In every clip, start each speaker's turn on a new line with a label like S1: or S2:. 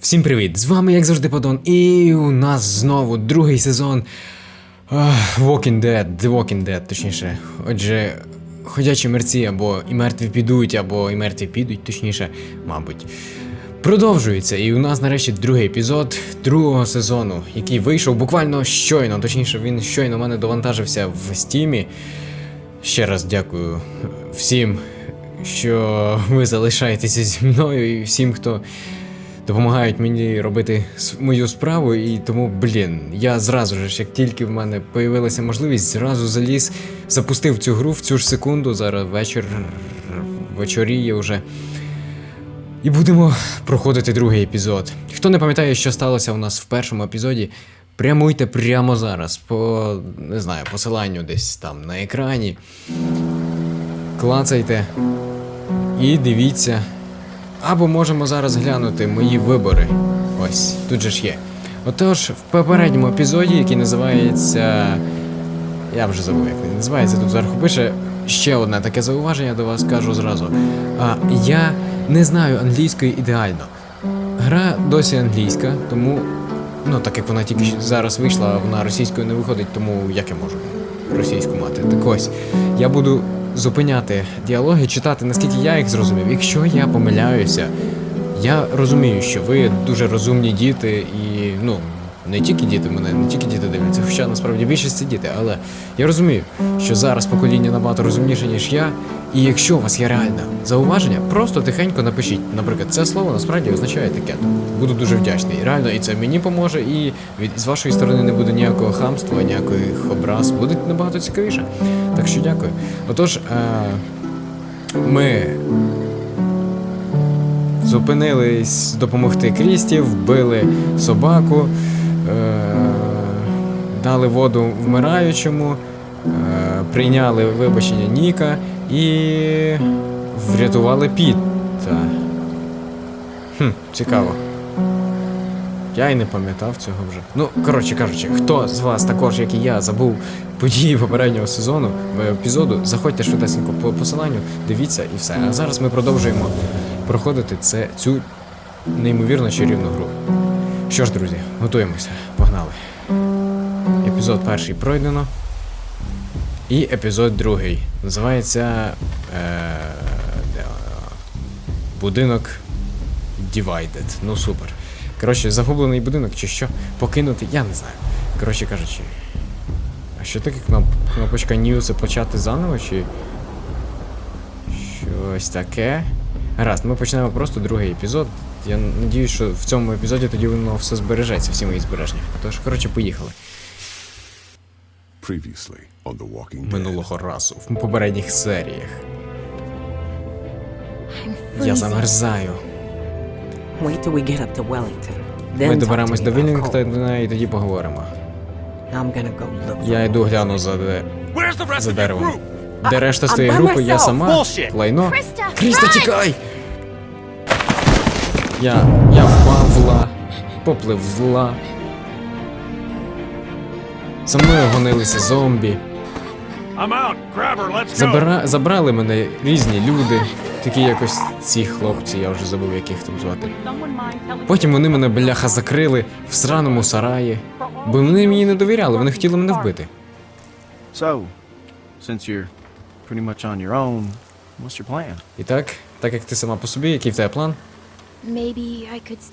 S1: Всім привіт! З вами, як завжди, Падон, і у нас знову другий сезон ах, Walking Dead, The Walking Dead, точніше. Отже, ходячі мерці або і мертві підуть, або і мертві підуть, точніше, мабуть. Продовжується, і у нас нарешті другий епізод другого сезону, який вийшов буквально щойно, точніше, він щойно в мене довантажився в стімі. Ще раз дякую всім, що ви залишаєтеся зі мною, і всім, хто допомагають мені робити мою справу, і тому, блін, я зразу ж, як тільки в мене появилася можливість, зразу заліз, запустив цю гру в цю ж секунду. Зараз вечір вечоріє вже. І будемо проходити другий епізод. Хто не пам'ятає, що сталося у нас в першому епізоді, прямуйте прямо зараз по не знаю, посиланню десь там на екрані. Клацайте і дивіться. Або можемо зараз глянути мої вибори. Ось, тут же ж є. Отож, в попередньому епізоді, який називається. Я вже забув, як він називається, тут зверху пише ще одне таке зауваження до вас кажу зразу. А, я не знаю англійської ідеально. Гра досі англійська, тому. Ну, так як вона тільки зараз вийшла, вона російською не виходить, тому як я можу російську мати? Так ось, я буду зупиняти діалоги, читати, наскільки я їх зрозумів. Якщо я помиляюся, я розумію, що ви дуже розумні діти і ну. Не тільки діти мене, не тільки діти дивляться, хоча насправді більшість це діти, але я розумію, що зараз покоління набагато розумніше, ніж я. І якщо у вас є реальне зауваження, просто тихенько напишіть. Наприклад, це слово насправді означає таке. Буду дуже вдячний. Реально, і це мені поможе, і від з вашої сторони не буде ніякого хамства, ніяких образ. Буде набагато цікавіше. Так що дякую. Отож, е- ми зупинились допомогти Крісті, вбили собаку, дали воду вмираючому, е- прийняли вибачення Ніка і врятували Піта. Хм, цікаво. Я й не пам'ятав цього вже. Ну, коротше кажучи, хто з вас також, як і я, забув події попереднього сезону, е, епізоду, заходьте швидесенько по посиланню, дивіться і все. А зараз ми продовжуємо проходити це, цю неймовірно чарівну гру. Що ж, друзі, готуємося, погнали. Епізод перший пройдено. І епізод другий. Називається. Е? Будинок Divided. Ну супер. Коротше, загублений будинок чи що? Покинути, я не знаю. Коротше кажучи. А що таке кноп... кнопочка New це почати заново чи. Щось таке. Гаразд, ми почнемо просто другий епізод. Я надіюсь, що в цьому епізоді тоді воно все збережеться, всі мої збереження. Тож, коротше, поїхали.
S2: Previously on The Walking Dead.
S1: Минулого разу в попередніх серіях. Я замерзаю.
S3: Wait till we get up to Wellington. Then
S1: Ми доберемось до
S3: me
S1: Вілінгтона і тоді поговоримо.
S3: I'm gonna go look
S1: Я йду гляну за, де... За деревом. Де решта з твоєї групи, я сама. Лайно.
S4: Кріста,
S1: тікай! Я. Я впавла. Попливла. За мною гонилися зомбі.
S5: I'm out. Grab her. Let's go.
S1: Забира... Забрали мене різні люди. Такі якось ці хлопці, я вже забув, як їх там звати. Потім вони мене бляха закрили в сраному сараї. Бо вони мені не довіряли, вони хотіли мене вбити.
S6: So, since you're pretty much on your own, what's your plan?
S1: І так, так як ти сама по собі, який в тебе план?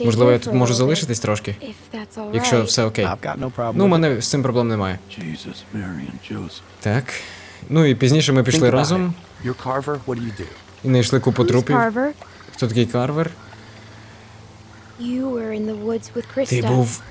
S1: Можливо, я тут можу залишитись трошки,
S4: If that's all
S1: якщо все окей.
S6: I've got no problem.
S1: Ну, у мене з цим проблем немає.
S6: Jesus, Mary and Joseph.
S1: Так. Ну і пізніше ми пішли разом
S2: it. You're Carver. What do you do?
S1: і знайшли купу трупів.
S4: Carver?
S1: Хто такий Карвер?
S4: You were in the woods with Krista.
S1: Ти був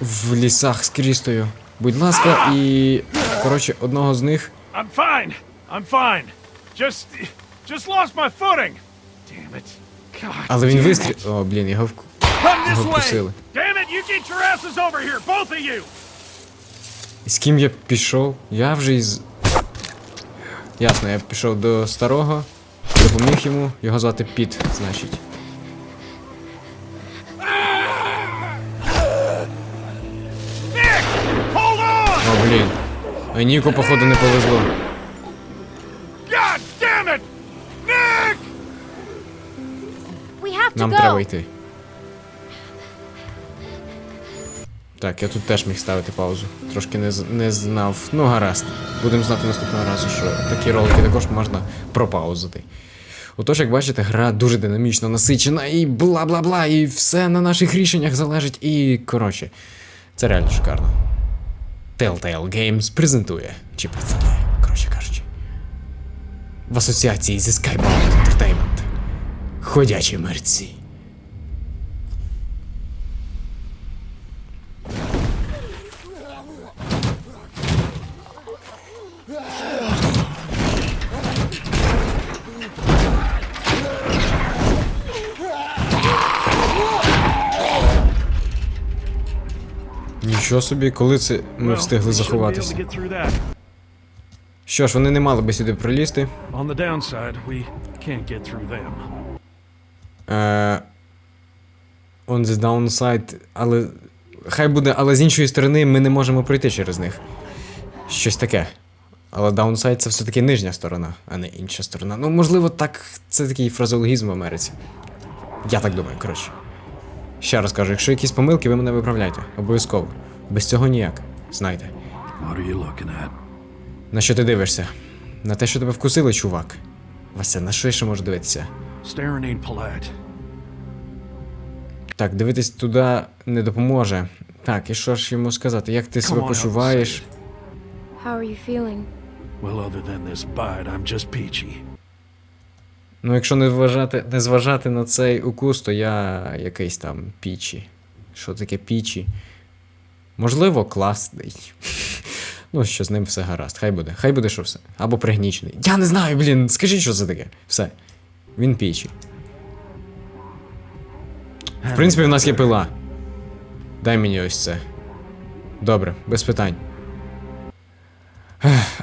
S1: в лісах з Крістою. Будь ласка, і. Коротше, одного з них.
S5: I'm fine. I'm fine. Just, just lost my footing. Damn it.
S1: Але він вистріл. О, блін, його в. Його вкусили. З ким я пішов? Я вже із. Ясно, я пішов до старого, допоміг йому, його звати Піт, значить. О, блін. А Ніку, походу, не повезло. Нам треба йти. Так, я тут теж міг ставити паузу. Трошки не, не знав. Ну, гаразд. Будемо знати наступного разу, що такі ролики також можна пропаузити. Отож, як бачите, гра дуже динамічно насичена і бла-бла-бла, і все на наших рішеннях залежить. І коротше, це реально шикарно. Telltale Games презентує, чи представляє, коротше кажучи. В асоціації зі Skybound Entertainment. Ходячі мерці. Нічого собі, коли це ми встигли заховатися. Що ж, вони не мали би сюди пролізти.
S5: On the downside, we can't get through them.
S1: Е, on the downside, але. Хай буде, але з іншої сторони ми не можемо пройти через них. Щось таке. Але downside це все-таки нижня сторона, а не інша сторона. Ну, можливо, так. Це такий фразеологізм в Америці. Я так думаю, коротше. Ще раз кажу, якщо якісь помилки, ви мене виправляйте. Обов'язково. Без цього ніяк. Знайте.
S5: What are you looking at?
S1: На що ти дивишся? На те, що тебе вкусили, чувак. Вася, на що я ще можу дивитися? Так, дивитись туди не допоможе. Так, і що ж йому сказати? Як ти себе почуваєш?
S4: How are you feeling?
S5: Well, other than this bite, I'm just peachy.
S1: Ну, якщо не зважати, не зважати на цей укус, то я якийсь там пічі. Що таке пічі? Можливо, класний. Ну, що з ним все гаразд. Хай буде. Хай буде, що все. Або пригнічений. Я не знаю, блін. Скажіть, що це таке. Все. Він пічі. В принципі, в нас є пила. Дай мені ось це. Добре, без питань.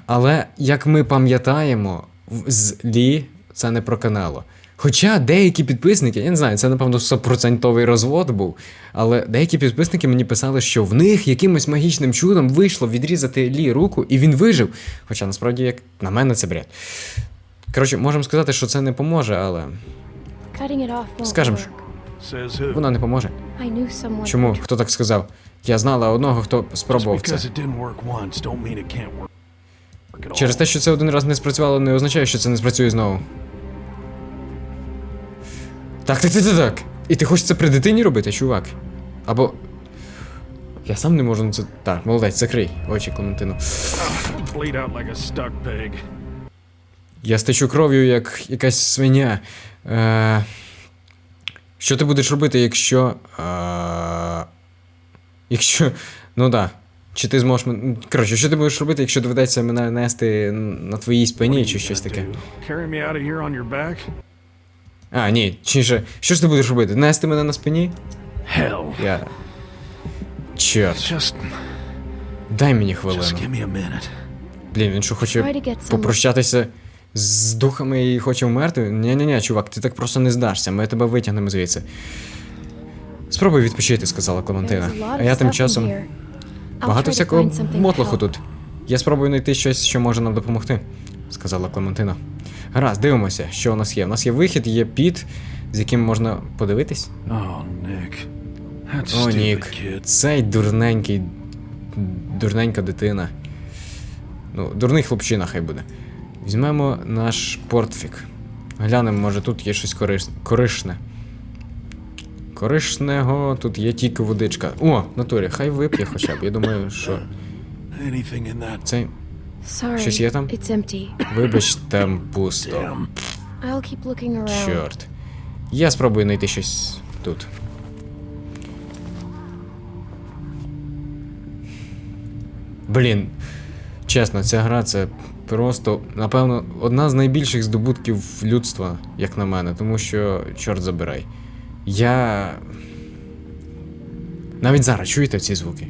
S1: Але, як ми пам'ятаємо, з Лі це не проканало. Хоча деякі підписники, я не знаю, це напевно 100% розвод був. Але деякі підписники мені писали, що в них якимось магічним чудом вийшло відрізати Лі руку, і він вижив. Хоча насправді, як на мене, це бред. Коротше, можемо сказати, що це не поможе, але
S4: Cutting it off won't
S1: Скажем,
S4: work.
S5: Says who?
S4: Ну,
S1: воно не поможе. Чому? Хто так сказав? Я знала одного, хто спробував це. Через те, що це один раз не спрацювало, не означає, що це не спрацює знову. Так, так, так, так, так. І ти хочеш це при дитині робити, чувак? Або. Я сам не можу на це. Так, молодець, закрий очі, Клементино. Я стечу кров'ю, як якась свиня. Е... Що ти будеш робити, якщо. Е... Якщо. Ну да. Чи ти зможеш. Коротше, що ти будеш робити, якщо доведеться мене нести на твоїй спині, чи щось таке?
S5: Carry me out of here on your back?
S1: А, ні, чинше. Що ж ти будеш робити? Нести мене на спині?
S5: Hell.
S1: Я. Чорт,
S5: Just,
S1: дай мені
S5: just
S1: хвилину.
S5: give me a minute.
S4: Блін,
S1: він що хоче попрощатися з духами і хоче вмерти? Ні-ні-ні, чувак, ти так просто не здашся, ми тебе витягнемо звідси. Спробуй відпочити, сказала Клементина. А я тим часом багато всякого мотлоху тут. Я спробую знайти щось, що може нам допомогти, сказала Клементина. Гаразд, дивимося, що у нас є. У нас є вихід, є піт, з яким можна подивитись.
S5: Nick. That
S1: О, Нік, цей дурненький. Дурненька дитина. Ну, дурний хлопчина хай буде. Візьмемо наш портфік. Глянемо, може тут є щось корис... корисне. Корисного, тут є тільки водичка. О, натурі, хай вип'є хоча б. Я думаю, що.
S4: Sorry.
S1: Щось є там?
S4: It's empty.
S1: Вибач, там пусто.
S4: I'll keep looking around.
S1: Чорт. Я спробую знайти щось тут. Блін. Чесно, ця гра це просто, напевно, одна з найбільших здобутків людства, як на мене, тому що, чорт забирай. Я. Навіть зараз чуєте ці звуки?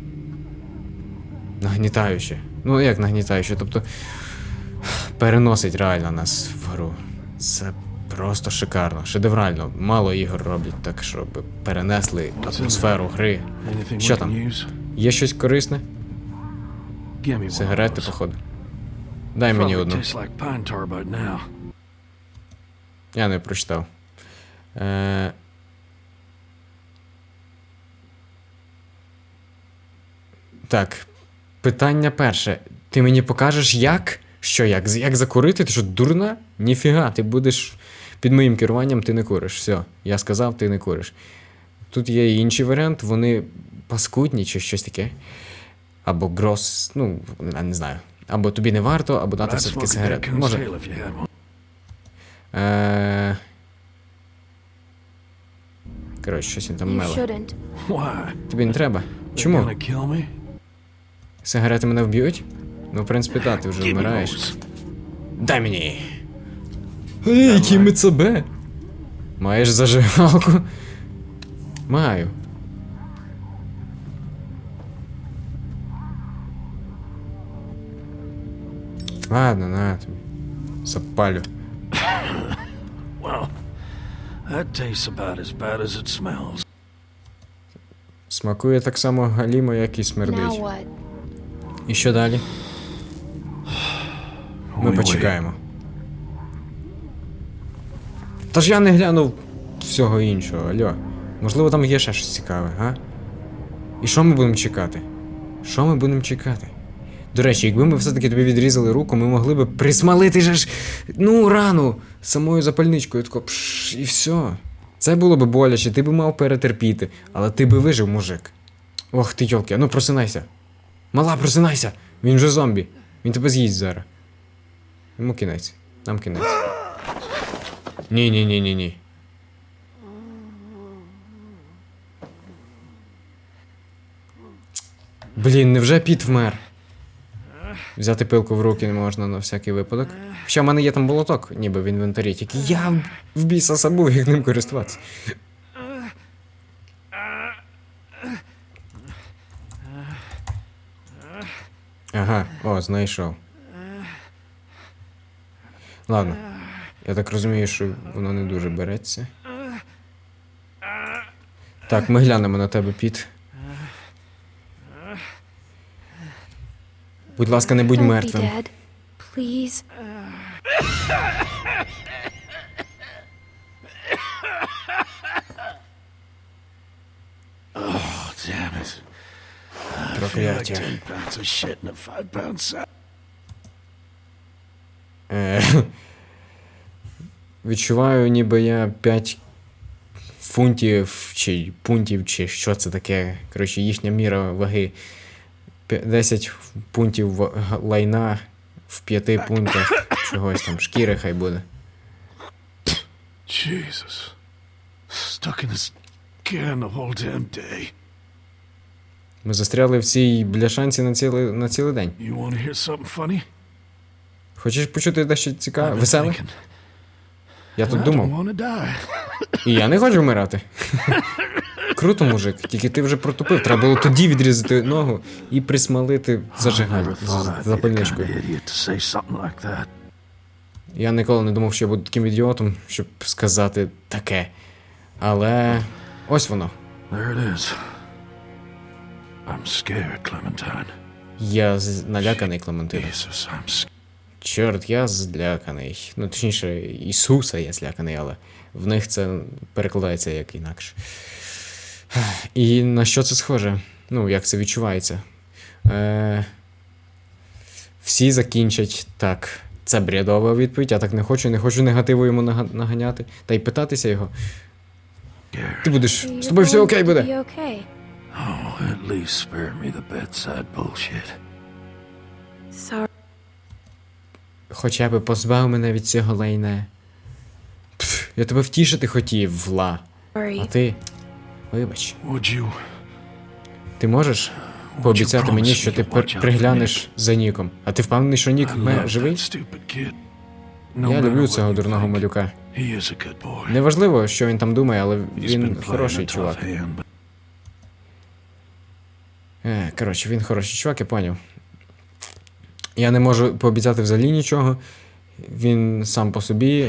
S1: Нагнітаюче. Ну, як нагнітаюче, тобто переносить реально нас в гру. Це просто шикарно, шедеврально. Мало ігор роблять так, щоб перенесли атмосферу гри. Що там? Є щось корисне? Сигарети, походу. Дай мені одну. Я не прочитав. Е... Так. Питання перше. Ти мені покажеш, як? Що, як? Як закурити? Ти що, дурна? Ніфіга, ти будеш під моїм керуванням, ти не куриш. Все, я сказав, ти не куриш. Тут є інший варіант, вони паскудні чи щось таке. Або грос, ну, не знаю. Або тобі не варто, або дати все-таки сигарет. Може. Е... Коротше, щось він там меле. Тобі не треба. Чому? Сигарети мене вб'ють? Ну, в принципі, так, ти вже вмираєш. Дай мені. Ей, який ми ЦБ? Маєш зажигалку? Маю. Ладно, на тобі. Запалю.
S5: Well, that tastes about as bad as it smells.
S1: Смакує так само галімо, як і
S4: Now
S1: смердить.
S4: what?
S1: І що далі? Ми почекаємо. Та ж я не глянув всього іншого, альо. Можливо, там є ще щось цікаве, га? І що ми будемо чекати? Що ми будемо чекати? До речі, якби ми все-таки тобі відрізали руку, ми могли би присмалити же ж ну рану самою запальничкою, тако пш, і все. Це було би боляче, ти би мав перетерпіти, але ти би вижив, мужик. Ох ти йолки, а ну просинайся. Мала, просинайся! Він же зомбі. Він тебе з'їсть зараз. Йому кінець. Нам кінець. Ні, ні, ні, ні, ні. Блін, невже піт вмер? Взяти пилку в руки не можна на всякий випадок. Хоча в мене є там молоток, ніби в інвентарі, тільки я в біса забув, як ним користуватися. Ага, о, знайшов. Ладно. Я так розумію, що воно не дуже береться. Так, ми глянемо на тебе, Піт. Будь ласка, не будь мертвим.
S5: Oh,
S1: Прокляття.
S5: 10 pounds of shit in a five pound sack.
S1: Е, Відчуваю, ніби я 5 фунтів чи пунктів, чи що це таке. Коротше, їхня міра ваги. П'я- 10 пунктів лайна в 5 пунктах чогось там, шкіри хай буде.
S5: Jesus. Stuck in this can the whole damn day.
S1: Ми застряли в цій бляшанці на цілий, на цілий день.
S5: You want to hear something funny?
S1: Хочеш почути дещо цікаве, веселе? Я тут думав. І я не хочу вмирати. Круто, мужик, тільки ти вже протупив. Треба було тоді відрізати ногу і присмалити
S5: I
S1: зажигаль
S5: never thought
S1: з
S5: I'd be the kind
S1: запальничкою. Я ніколи не думав, що я буду таким ідіотом, щоб сказати таке. Але ось воно. Я наляканий
S5: I'm.
S1: Чорт, я зляканий. Ну, точніше, Ісуса я зляканий, але в них це перекладається як інакше. І на що це схоже? Ну, як це відчувається? Е... Всі закінчать так. Це бредова відповідь, я так не хочу, не хочу негативу йому наганяти. Та й питатися його. Ти будеш. З тобою все окей буде.
S5: Oh, at least spare me the bedside bullshit.
S4: Sorry.
S1: Хоча б позбав мене від цього лайне. Пф, я тебе втішити хотів, Вла. А ти. Вибач. Ти можеш пообіцяти мені, що ти приглянеш за Ніком. А ти впевнений, що Нік ме живий? Я люблю цього дурного малюка. Неважливо, що він там думає, але він хороший чувак. Е, коротше, він хороший чувак, я поняв. Я не можу пообіцяти взагалі нічого. Він сам по собі.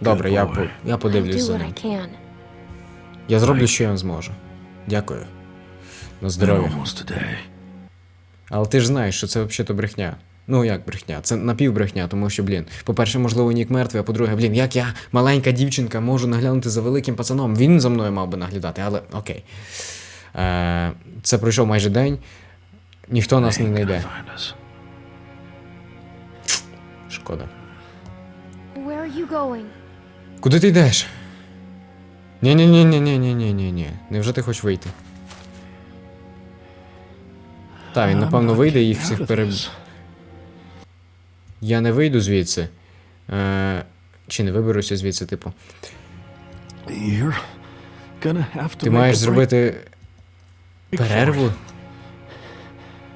S1: Добре, я, по, я подивлюсь за ним. Я зроблю, що я зможу. Дякую. На здоров'я. Але ти ж знаєш, що це взагалі брехня. Ну як брехня? Це напівбрехня, тому що, блін, по-перше, можливо, Нік мертвий, а по-друге, блін, як я, маленька дівчинка, можу наглянути за великим пацаном. Він за мною мав би наглядати, але окей. Е, це пройшов майже день. Ніхто нас не знайде. Шкода.
S4: Where are you going?
S1: Куди ти йдеш? Ні ні ні ні ні ні ні ні ні Невже ти хочеш вийти? Так, він напевно вийде і їх всіх переб... Я не вийду звідси. Е... Чи не виберуся звідси, типу. Ти маєш зробити перерву?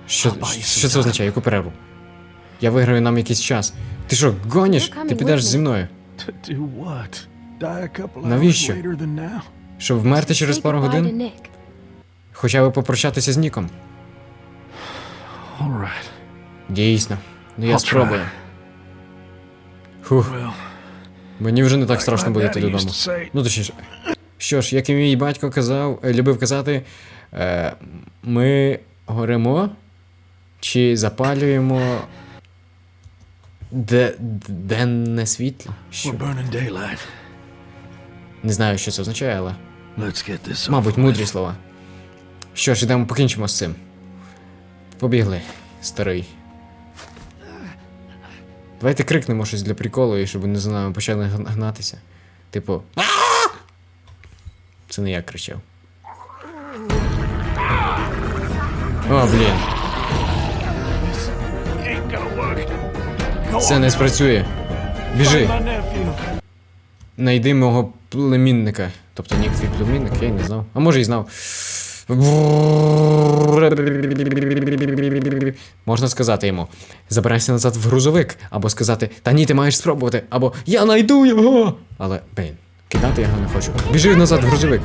S1: Що, що це означає? Яку перерву? Я виграю нам якийсь час. Ти що, гониш? Ти підеш зі мною. Навіщо?
S5: later than now?
S1: Щоб вмерти через пару годин? Хоча би попрощатися з Ніком. Дійсно. Ну я спробую. Фух, мені вже не так страшно буде йти додому. Ну точніше. Що ж, як і мій батько казав, е, любив казати, е, ми горемо чи запалюємо де, денне світло. Що? Не знаю, що це означає, але. Мабуть, мудрі слова. Що ж, ідемо покінчимо з цим. Побігли, старий. Давайте крикнемо щось для приколу, і щоб вони за нами почали гн- гнатися. Типу. Це не я кричав. О, блін. Це не спрацює. Біжи. Найди мого племінника. Тобто нік твій племінник, я й не знав. А може й знав. Можна сказати йому: забирайся назад в грузовик, або сказати, та ні, ти маєш спробувати, або я найду його. Але, блін, кидати його не хочу. Біжи назад в грузовик.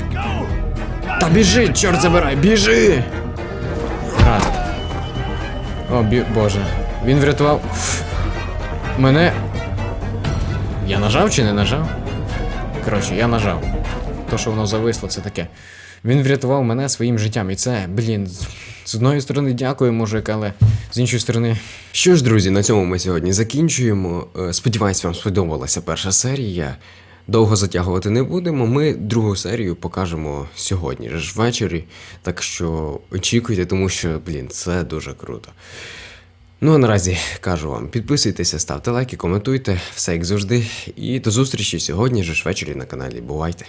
S1: Та біжи, чорт забирай, біжи! Раз. О, бі... боже. Він врятував. Мене. Я нажав чи не нажав? Коротше, я нажав. То, що воно зависло, це таке. Він врятував мене своїм життям. І це, блін, з- одної сторони дякую, мужик, але з іншої сторони. Що ж, друзі, на цьому ми сьогодні закінчуємо. Е, Сподіваюсь, вам сподобалася перша серія. Довго затягувати не будемо. Ми другу серію покажемо сьогодні ж ввечері. Так що очікуйте, тому що, блін, це дуже круто. Ну а наразі кажу вам, підписуйтеся, ставте лайки, коментуйте, все як завжди. І до зустрічі сьогодні ж ввечері на каналі. Бувайте!